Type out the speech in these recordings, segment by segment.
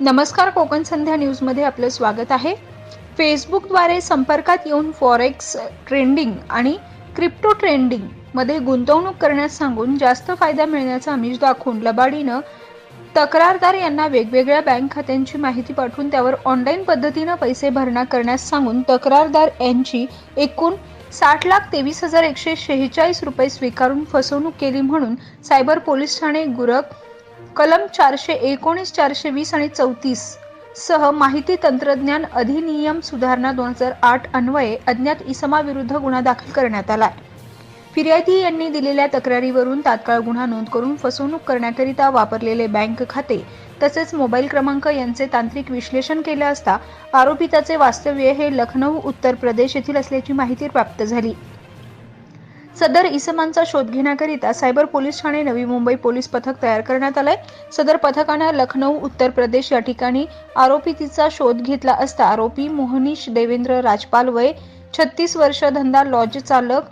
नमस्कार कोकण संध्या न्यूजमध्ये आपलं स्वागत आहे. फेसबुकद्वारे संपर्कात येऊन फॉरेक्स ट्रेंडिंग आणि क्रिप्टो ट्रेंडिंगमध्ये गुंतवणूक करण्यास सांगून जास्त फायदा मिळण्याचा आमिष दाखवून लबाडीनं तक्रारदार यांना वेगवेगळ्या बँक खात्यांची माहिती पाठवून त्यावर ऑनलाईन पद्धतीनं पैसे भरणा करण्यास सांगून तक्रारदार यांची एकूण साठ लाख तेवीस हजार एकशे शेहेचाळीस रुपये स्वीकारून फसवणूक केली म्हणून सायबर पोलीस ठाणे गुरक कलम चारशे एकोणीस चारशे वीस आणि चौतीस सह माहिती तंत्रज्ञान अधिनियम सुधारणा दोन हजार आठ अन्वये अज्ञात इसमाविरुद्ध गुन्हा दाखल करण्यात आला आहे. फिर्यादी यांनी दिलेल्या तक्रारीवरून तात्काळ गुन्हा नोंद करून फसवणूक करण्याकरिता वापरलेले बँक खाते तसेच मोबाईल क्रमांक यांचे तांत्रिक विश्लेषण केले असता आरोपिताचे वास्तव्य हे लखनौ उत्तर प्रदेश येथील असल्याची माहिती प्राप्त झाली. सदर इसमांचा शोध घेण्याकरिता cyber police Thane Navi Mumbai police पथक तयार करण्यात आलंय. सदर पथकानं लखनौ उत्तर प्रदेश या ठिकाणी आरोपीचा शोध घेतला असता आरोपी मोहनीश देवेंद्र राजपाल वय छत्तीस वर्ष धंदा लॉज चालक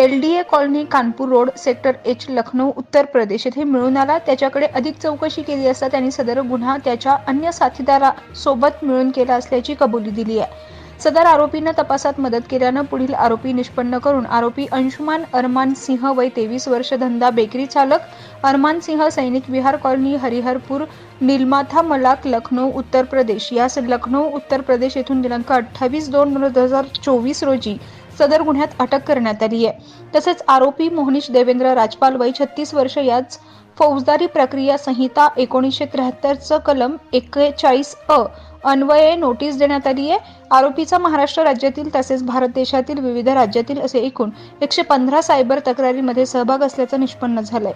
L D A colony Kanpur road sector H Lucknow Uttar Pradesh येथे मिळून आला. त्याच्याकडे अधिक चौकशी केली असता त्यांनी सदर गुन्हा त्याच्या अन्य साथीदारासोबत मिळून केला असल्याची कबुली दिली आहे. सदर आरोपीनं तपासात मदत केल्यानं पुढील आरोपी निष्पन्न करून आरोपी अंशुमान अरमान सिंह वय तेवीस वर्ष धंदा बेकरी चालक अरमान सिंह सैनिक विहार कॉलनी हरिहरपूर निलमाथा मलाक लखनौ उत्तर प्रदेश. यास लखनौ उत्तर प्रदेश येथून दिनांक अठ्ठावीस दोन दोन हजार चोवीस रोजी सदर गुन्ह्यात अटक करण्यात आली आहे. तसेच आरोपी मोहनीश देवेंद्र राजपाल वय छत्तीस वर्ष याच फौजदारी प्रक्रिया संहिता एकोणीसशे त्र्याहत्तरचं कलम एक्केचाळीस अ अन्वये नोटीस देण्यात आली आहे. आरोपीचा महाराष्ट्र राज्यातील तसेच भारत देशातील विविध राज्यातील असे एकूण एकशे पंधरा सायबर तक्रारीमध्ये सहभाग असल्याचं निष्पन्न झालंय.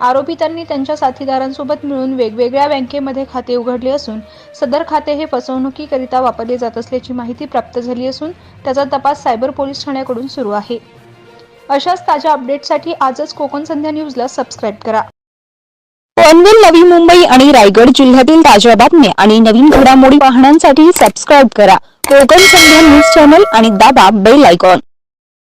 आरोपितांनी त्यांच्या साथीदारांसोबत मिळून वेगवेगळ्या बँकेमध्ये खाते उघडले असून सदर खाते हे फसवणुकीकरिता वापरले जात असल्याची माहिती प्राप्त झाली असून त्याचा तपास सायबर पोलीस ठाण्याकडून सुरू आहे. अशाच ताज्या अपडेटसाठी आजच कोकण संध्या न्यूजला सबस्क्राईब करा. पनवेल नवी मुंबई आणि रायगड जिल्ह्यातील ताज्या बातम्या आणि नवीन घडामोडी पाहण्यासाठी सबस्क्राईब करा. कोकण संध्या न्यूज चॅनल आणि दाबा बेल आयकॉन.